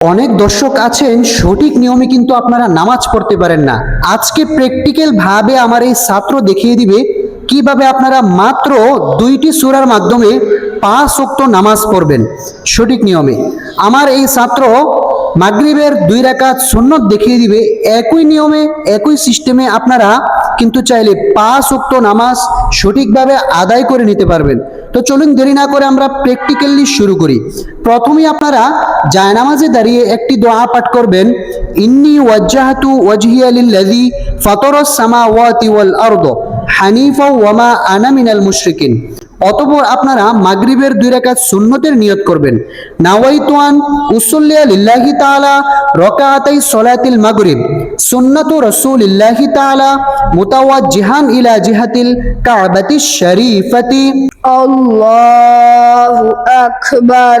অনেক দর্শক আছেন, সঠিক নিয়মে কিন্তু আপনারা নামাজ পড়তে পারেন না। আজকে প্র্যাকটিক্যাল ভাবে আমার এই ছাত্র দেখিয়ে দিবে কীভাবে আপনারা মাত্র দুইটি সুরার মাধ্যমে পাঁচ অক্ত নামাজ পড়বেন। সঠিক নিয়মে। আমার এই ছাত্র মাগরিবের দুই রাকাত সুন্নত দেখিয়ে দিবে, একই নিয়মে, একই সিস্টেমে আপনারা কিন্তু চাইলে পাঁচ ওয়াক্ত নামাজ সঠিকভাবে আদায় করে নিতে পারবেন। তো চলুন দেরি না করে আমরা প্র্যাকটিক্যালি শুরু করি। প্রথমেই আপনারা জায়নামাজে দাঁড়িয়ে একটি দোয়া পাঠ করবেন, ইন্নি ওয়াজ্জাহাতু ওয়াজহিয়া লিল্লাযী ফাতারাস সামাওয়াতি ওয়াল আরদ। হানিফা ওয়ামা আনা মিনাল মুশরিকিন। অতপর আপনারা মাগরিবের দুই রাকাত সুন্নতের নিয়ত করবেন। নাওয়াইতোয়ান উসল্লিয়া লিল্লাহি তাআলা রকাআতাই সলাতিল মাগরিব। সুন্নাতু রাসূলিল্লাহি তাআলা মুতাওয়াজ্জিহান ইলা জিহাতিল কাবাতি শরীফাতি। আল্লাহু আকবার।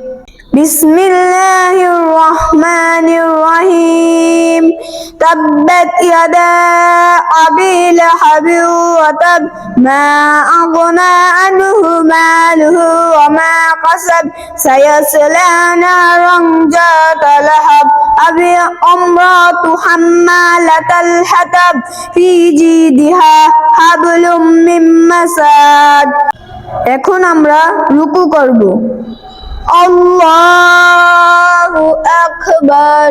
بسم الله الرحمن الرحيم تبت يدا أبي لهب وتب ما أغنى عنه ماله وما كسب سيصلى نارا ذات لهب أبي امرأة حمالة الحطب في جيدها حبل من مساد এখন আমরা রুকু করব আল্লাহু আকবার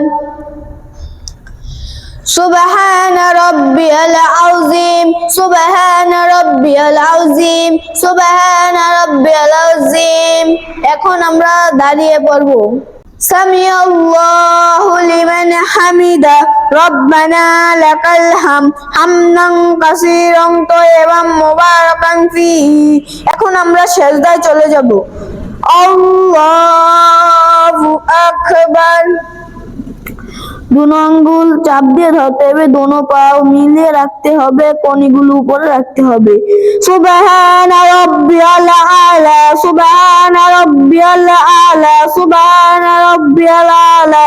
سبحان ربي العظيم سبحان ربي العظيم سبحان ربي العظيم এখন আমরা দাঁড়িয়ে পড়ব সামি আল্লাহু লিমান হামিদা রব্বানা লাকাল হাম হামদান কাসীরান তাইয়িবান মুবারাকান ফিহি এখন আমরা সেজদায় চলে যাব আল্লাহু আকবার। দুনো আঙ্গুল চাপ দিয়ে ধরতে হবে, দোনো পাও মিলিয়ে রাখতে হবে কনিগুলো উপরে রাখতে হবে। সুবহান রাব্বিয়াল আলা, সুবহান রাব্বিয়াল আলা, সুবহান রাব্বিয়াল আলা।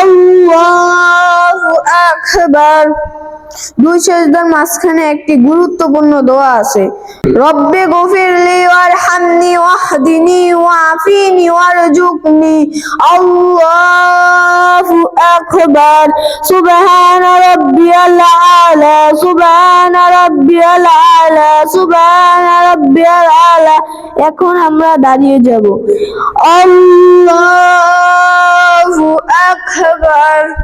আল্লাহু আকবার। দুই সেজদার মাঝখানে একটি গুরুত্বপূর্ণ দোয়া আছে। রব্বে গফিরলি ওয়ারহামনি ওয়াহদিনি ওয়াফিনি ওয়ারজুকনি আল্লাহু আকবার। সুবহান রাব্বিয়াল আলা, সুবহান রাব্বিয়াল আলা, সুবহান রাব্বিয়াল আলা। এখন আমরা দাঁড়িয়ে যাব। আল্লাহু আকবার।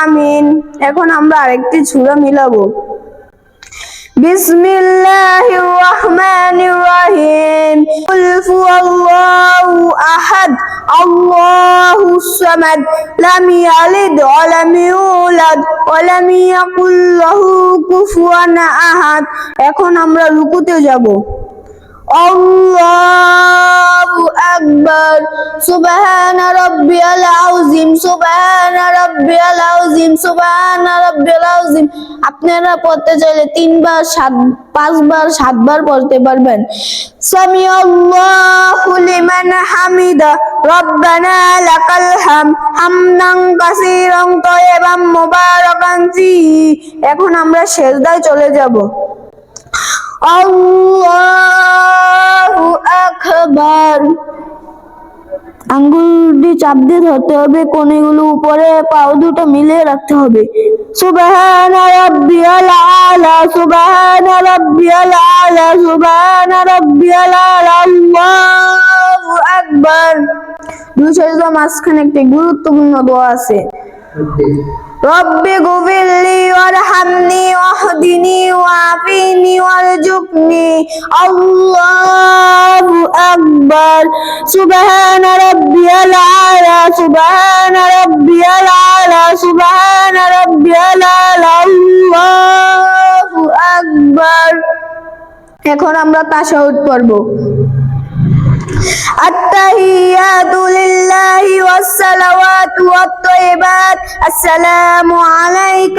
আমিন। এখন আমরা আরেকটি সূরা মিলাবো। বিসমিল্লাহির রহমানির রহিম। কুল হুয়াল্লাহু আহাদ আল্লাহুস সামাদ, লাম ইয়ালিদ ওয়া লাম ইউলাদ, ওয়া লাম ইয়াকুল লাহু কুফুয়ান আহাদ। এখন আমরা রুকুতে যাব। আল্লাহ সুবহান রাব্বিয়াল আযীম, সুবহান রাব্বিয়াল আযীম, সুবহান রাব্বিয়াল আযীম। আপনারা পড়তে চাইলে তিনবার, সাত, পাঁচবার, সাতবার পড়তে পারবেন। সামি আল্লাহু লিমান হামিদা, রব্বানা লাকাল হাম, হামদান কাসীরান তাইয়িবান মুবারাকান ফি। এখন আমরা সেজদায় চলে যাব। আল্লাহু আকবার। আঙ্গুলটি চাপ দিয়ে ধরতে হবে কোণেগুলো উপরে পাও দুটো মিলিয়ে রাখতে হবে। সুবহান রাব্বিয়াল আলা সুবহান রাব্বিয়াল আলা সুবহান রাব্বিয়াল আলা আল্লাহু আকবার। দুই সাজদা মাঝখানে একটি গুরুত্বপূর্ণ দোয়া আছে। রব্বি গফিরলি ওয়ারহামনি ওয়াহদিনি ওয়াফিনি ওয়ারজুকনি আল্লাহু আকবার সুবহান রাব্বিয়াল আলা সুবহান রাব্বিয়াল আলা সুবহান রাব্বিয়াল আলা আল্লাহু আকবার এখন আমরা তাশাহুদ পড়ব التحيات لله والصلوات والطيبات السلام عليك أيها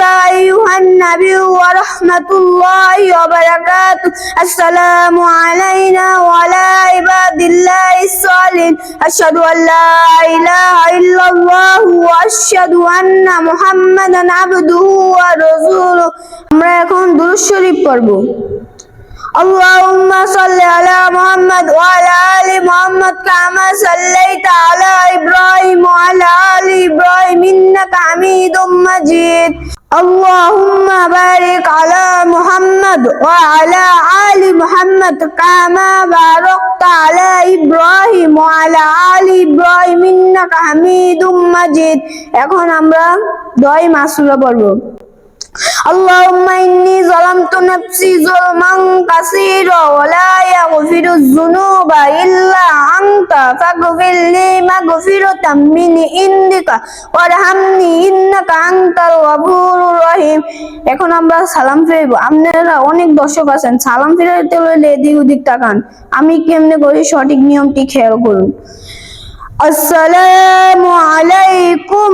النبي ورحمة الله وبركاته السلام علينا وعلى عباد الله الصالحين أشهد أن لا إله إلا الله وأشهد أن محمدا عبده ورسوله আমরা এখন দুরূদ শরীফ পড়ব اللهم صل على محمد وعلى آل محمد كما صليت على إبراهيم وعلى آل إبراهيم إنك حميد مجيد اللهم بارك على محمد وعلى آل محمد كما باركت على إبراهيم وعلى آل إبراهيم إنك حميد مجيد এখন আমরা দয় মাসুরা পড়ব اللهم إني ظلمت نفسي ظلما كثيرا ولا يغفر الذنوب إلا أنت فاغفر لي مغفرة من عندك وارحمني إنك أنت الغفور الرحيم এখন আমরা সালাম ফিরাইব আপনারা অনেক দর্শক আছেন সালাম ফিরাইতে হলে এদিক ওদিক তাকান আমি কেমনে করি সঠিক নিয়মটি খেয়াল করুন আসসালামু আলাইকুম